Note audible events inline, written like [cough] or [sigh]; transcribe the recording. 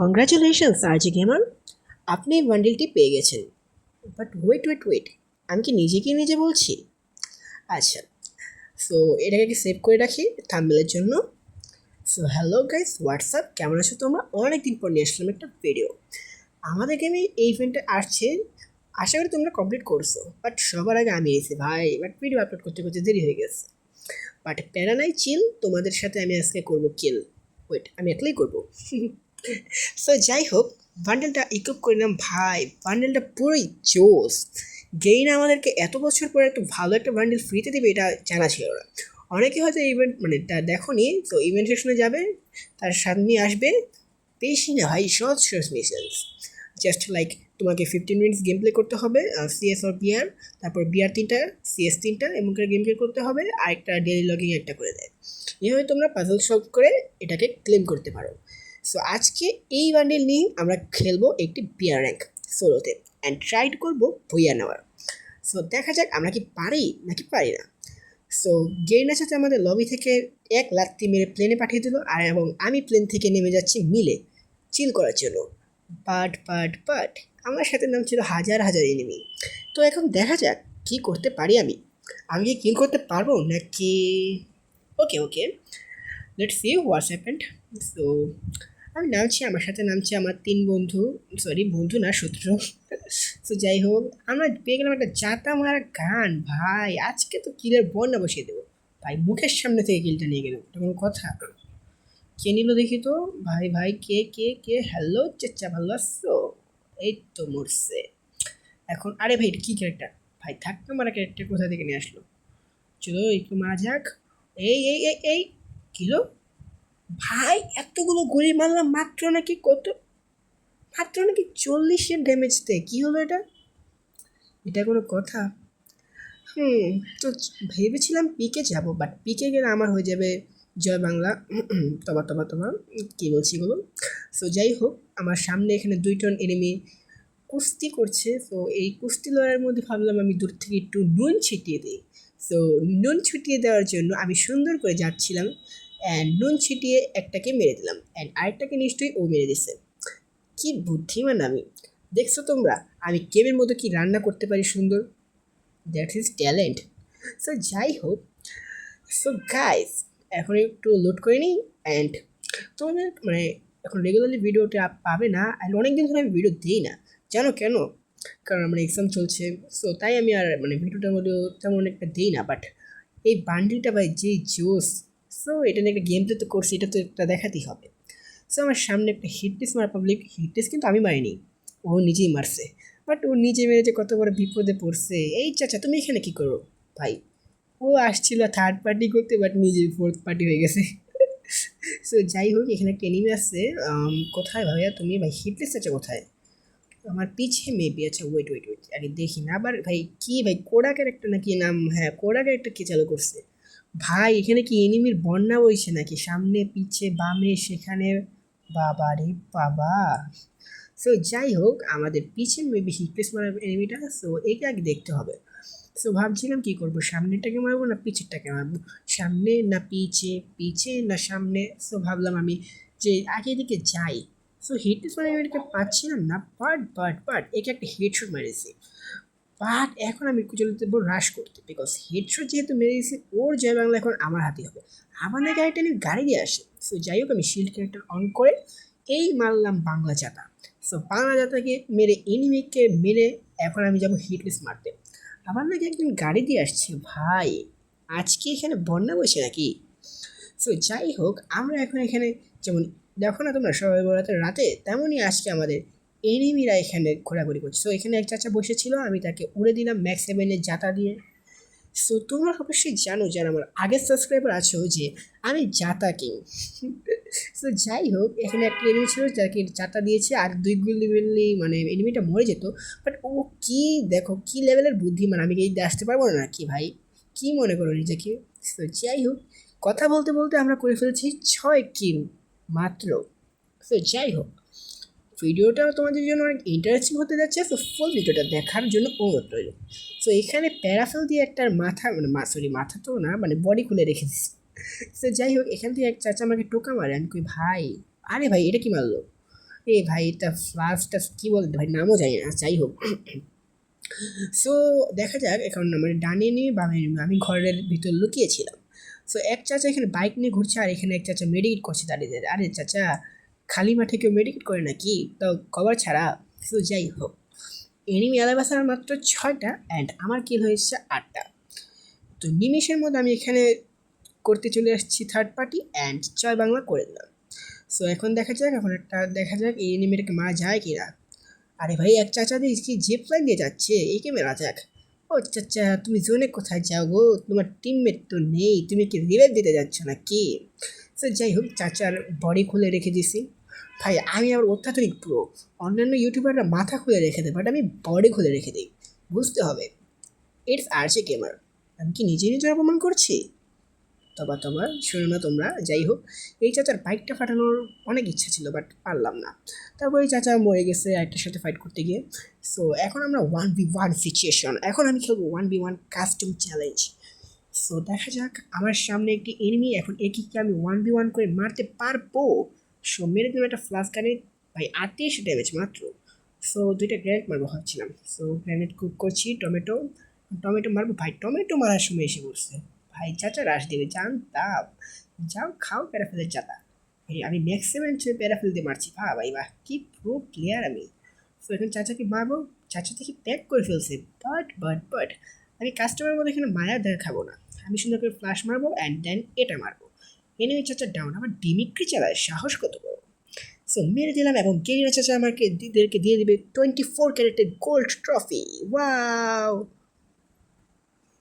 Congratulations আরজি gamer আপনি এই বান্ডিলটি পেয়ে গেছেন। বাট ওয়েট ওয়েট ওয়েট আমি কি নিজেকে নিজে বলছি? আচ্ছা। সো এটাকে কি সেভ করে রাখি থাম্বেলের জন্য? সো হ্যালো গাইস হোয়াটসঅ্যাপ কেমন আছো তোমরা? অনেক দিন পর নিয়ে আসলাম একটা ভিডিও আমাদের গেমে এই ইভেন্টটা আসছে। আশা করি তোমরা কমপ্লিট করছ। বাট সবার আগে আমি এসেছি, ভাই। বাট ভিডিও আপলোড করতে করতে দেরি হয়ে গেছে। বাট প্যারা নাই চিল তোমাদের সাথে আমি আজকে করব কিল ওয়েট আমি একলাই করব? [laughs] সো যাই হোক বান্ডেলটা ইকুইপ করে নিলাম। ভাই বান্ডেলটা পুরোই জোস। গেইন আমাদেরকে এত বছর পরে একটা ভালো একটা বান্ডেল ফ্রিতে দেবে, এটা জানা ছিল না। অনেকে হয়তো ইভেন্ট মানে তা দেখো নি তো ইভেন্ট সেশনে যাবে, তার সামনে আসবে। বেশি না ভাই, সহজ সহজ মিশনস জাস্ট লাইক তোমাকে ফিফটিন মিনিটস গেম প্লে করতে হবে সিএস আর বিআর তারপর বিআর তিনটা সিএস তিনটা, এমন করে গেম প্লে করতে হবে আর একটা ডেলি লগিং একটা করে দেয়। এভাবে তোমরা পাজল সলভ করে এটাকে ক্লেম করতে পারো। সো আজকে এই বান্ডেল নিয়ে আমরা খেলব একটি বিয়ার র্যাঙ্ক সোলোতে অ্যান্ড ট্রাইড করব ভুইয়া নেওয়ার। সো দেখা যাক আমরা কি পারি নাকি পারি না। সো গেইনার সাথে আমাদের লবি থেকে এক লাত্তি মেরে প্লেনে পাঠিয়ে দিল আর এবং আমি প্লেন থেকে নেমে যাচ্ছি মিলে চিল করার জন্য। বাট বাট বাট আমার সাথে নাম ছিল হাজার হাজার এনিমি তো এখন দেখা যাক কি করতে পারি আমি। আমি কি কিল করতে পারব নাকি? Okay okay let's see what's happened so আমি নামছি, আমার সাথে নামছি আমার তিন বন্ধু সরি বন্ধু না, শত্রু। তো যাই হোক, আমরা পেয়ে গেলাম একটা জাতা মারা গান, ভাই। আজকে তো কিলের বন্যা বসিয়ে দেবো। ভাই, মুখের সামনে থেকে কিলটা নিয়ে গেলাম, এটা কোনো কথা। কে নিল দেখি তো? ভাই ভাই, কে কে কে? হ্যালো চেচ্চা ভালো আসছো এই তো মরছে। এখন, আরে ভাই কী ক্যারেক্টার ভাই, থাক না মারা ক্যারেক্টার কোথা থেকে নিয়ে আসলো? চলো, একটু মারা যাক। এই এই এই এই কিলো ভাই, এতগুলো গুলি মারলাম মাত্র নাকি কত? মাত্র নাকি চল্লিশের ড্যামেজ দেয় কী হলো এটা? এটা কোনো কথা? হুম, তো ভেবেছিলাম পিকে যাব বাট পিকে গেলে আমার হয়ে যাবে জয় বাংলা। তবা তবা তবা কী বলছি বলো সো যাই হোক, আমার সামনে এখানে দুই টন এনিমি কুস্তি করছে। সো এই কুস্তি লড়াইয়ের মধ্যে ভাবলাম আমি দূর থেকে একটু নুন ছিটিয়ে দিই। সো নুন ছিটিয়ে দেওয়ার জন্য আমি সুন্দর করে যাচ্ছিলাম। অ্যান্ড নুন ছিটিয়ে একটাকে মেরে দিলাম। অ্যান্ড আরেকটাকে নিশ্চয়ই ও মেরে দিছে। কি বুদ্ধিমান আমি। দেখছ তোমরা, আমি কেমের মতো কি রান্না করতে পারি সুন্দর? দ্যাট ইজ ট্যালেন্ট সো যাই হোক। সো গাইস এখন একটু লোড করে নিই। অ্যান্ড তোমাদের মানে এখন রেগুলারলি ভিডিওটা পাবে না। অ্যান্ড অনেক দিন ধরে আমি ভিডিও দিই না। জানো কেন? কারণ আমার এক্সাম চলছে। সো তাই আমি আর মানে ভিডিওটার মধ্যে তেমন একটা দিই না। বাট এই বান্ডিলটা ভাই যে জোস। সো এটা নিয়ে একটা গেম তো করছি এটা তো একটা দেখাতেই হবে। সো আমার সামনে একটা হিটটেস মারা পাবলিক হিট হিটটেস কিন্তু আমি মারিনি। ও নিজেই মারছে। বাট ও নিজে মেরে যে কত বড় বিপদে পড়ছে। এই চাচা তুমি এখানে কী করো? ভাই ও আসছিল থার্ড পার্টি করতে বাট নিজে ফোর্থ পার্টি হয়ে গেছে। [laughs] সো যাই হোক এখানে একটা এনিমি আসছে আম, কোথায় ভাইয়া তুমি? ভাই হিটলেস আছে কোথায়? আমার পিছে মেবি আচ্ছা ওয়েট ওয়েট ওয়েট আরে দেখি না। আবার ভাই কী ভাই কোড়া ক্যারেক্টার নাকি নাম? হ্যাঁ কোড়া ক্যারেক্টার কে চালু করছে? ভাই, এখানে কি এনিমির বন্যা বইছে নাকি? সামনে, পিছে, বামে, সেখানে? বাবা রে বাবা। সো যাই হোক, আমাদের পিছে মেবি হিটলেস মারার এনিমিটা সো একে আগে দেখতে হবে। সো ভাবছিলাম কি করব সামনেটাকে মারবো না পিছেরটাকে মারবো? সামনে না পিছে পিছে না সামনে? সো ভাবলাম আমি যে আগে দিকে যাই। সো হিটলেস মারার এনিমিটাকে পাচ্ছিলাম না বাট বাট বাট একে একটা হেডশট মেরেছি। বাট এখন আমি চলে দেবো রাশ করতে বিকজ হেডশট যেহেতু মেরে দিয়েছি, ওর জয় বাংলা এখন আমার হাতে হবে। আমার না ক্যারেক্টার নিয়ে গাড়ি দিয়ে আসে। সো যাই হোক, আমি শিল্ড ক্যারেক্টার অন করে এই মারলাম বাংলা জাতা। সো বাংলা জাতাকে মেরে এনিমিকে মেরে এখন আমি যাব হিটলেস মারতে। আমার নাকি একজন গাড়ি দিয়ে আসছে, ভাই। আজকে এখানে বন্যা বসে নাকি? সো যাই হোক, আমরা এখন এখানে যেমন দেখো না তোমরা সবাই বরাতের রাতে, তেমনই আজকে আমাদের এনিমিরা এখানে ঘোরাঘুরি করছে। সো এখানে এক চাচা বসেছিল, আমি তাকে উড়ে দিলাম ম্যাক্স সেভেনের জাতা দিয়ে। সো তোমরা অবশ্যই জানো, যারা আমার আগের সাবস্ক্রাইবার আছো, যে আমি জাতা কিং। সো যাই হোক, এখানে একটা এনিমি ছিল, যাকে জাতা দিয়েছে, আর দুই গুলি গুলি মানে এনিমিটা মরে যেত। বাট ও কি, দেখো, কি লেভেলের বুদ্ধিমান, আমি কি এই আসতে পারব না কি ভাই? কি মনে করো নিজেকে? সো যাই হোক, কথা বলতে বলতে আমরা করে ফেলেছি ছয় কিল মাত্র। সো যাই হোক ভিডিওটা তোমাদের জন্য অনেক ইন্টারেস্টিং হতে যাচ্ছে, তো ফুল ভিডিওটা দেখার জন্য অনুরোধ রইল। সো এখানে প্যারাফেল দিয়ে একটা মাথা মানে সরি মাথা তো না মানে বডি খুলে রেখে দিচ্ছি তো যাই হোক, এখান থেকে এক চাচা আমাকে টোকা মারে, আমি কই, ভাই, আরে ভাই, এটা কি মারলো? এ ভাই, এটা ফ্লাস্কটা কী বলতে, ভাই, নামও জানি না, যাই হোক। সো দেখা যাক, এখন মানে ডানে নিয়ে নিয়ে, আমি ঘরের ভিতর লুকিয়েছিলাম সো এক চাচা এখানে বাইক নিয়ে ঘুরছে, আর এখানে এক চাচা মেডিকেট করছে দাঁড়িয়ে দাঁড়িয়ে। আরে চাচা খালি মাঠে কেউ মেডিকেট করে নাকি? তো কভার ছাড়া সো যাই হোক। এনিমি আলাবাসার মাত্র ছয়টা অ্যান্ড আমার কিল হয়েছে আটটা। তো নিমেষের মধ্যে আমি এখানে করতে চলে আসছি থার্ড পার্টি অ্যান্ড জয় বাংলা করে দিলাম। সো এখন দেখা যাক, এখন একটা দেখা যাক, এই এনিমিটাকে মারা যায় কি না আরে ভাই, এক চাচা কি জিপ লাইন দিয়ে যাচ্ছে? একে মেরা যাক ও চাচা, তুমি জোনে কোথায় যাও গো? তোমার টিমমেট তো নেই, তুমি কি রিভাইভ দিতে যাচ্ছ না কি সো যাই হোক, চাচার বডি খুলে রেখে দিছি। ভাই আমি আবার অত্যাধুনিক প্রো অন্যান্য ইউটিউবাররা মাথা খুলে রেখে দেয় বাট আমি বডি খুলে রেখে দিই। বুঝতে হবে। ইটস আরসি গেমার আমি কি নিজে নিজে অপমান করছি? তবা তবা, শোনো না তোমরা, যাই হোক। এই চাচার বাইকটা ফাটানোর অনেক ইচ্ছা ছিল বাট পারলাম না। তারপরে চাচা মরে গেছে একটার সাথে ফাইট করতে গিয়ে। সো এখন আমরা ওয়ান বি ওয়ান সিচুয়েশন এখন আমি খেলব one v one custom challenge so দেখা যাক, আমার সামনে একটি এনিমি এখন একই কি আমি ওয়ান বি ওয়ান করে মারতে পারব? সো মেরে দিলাম একটা ফ্লাস গানে ভাই আটত্রিশ ড্যামেজ মাত্র। সো দুইটা গ্র্যানেড মারবো ভাবছিলাম। সো গ্র্যানেড কুক করছি, টমেটো। টমেটো মারবো, ভাই, টমেটো মারার সময় এসে বসছে। ভাই চাচা রাশ দেবে জানতাম যাও, খাও প্যারাফেলের চাতা আমি ম্যাক্সিমাম ছুঁয়ে প্যারাফেল দিয়ে মারছি। ভা ভাই, বাহ, কি প্রো প্লেয়ার আমি। সো এখন চাচাকে মারবো। চাচা থেকে প্যাক করে ফেলছে। বাট বাট বাট আমি কাস্টমারের মধ্যে এখানে মায়া দেখাবো না। আমি সুন্দর করে ফ্লাশ মারবো অ্যান্ড দেন এটা মারবো। এনিমি চাচা ডাউন। আমার ডিমিক্রি চালায়, সাহস কত বড়। সো মেরে দিলাম এবং গেরিনা চাচা আমাকে দিদেরকে দিয়ে দিবে টোয়েন্টি ফোর ক্যারেটের গোল্ড ট্রফি ওয়াও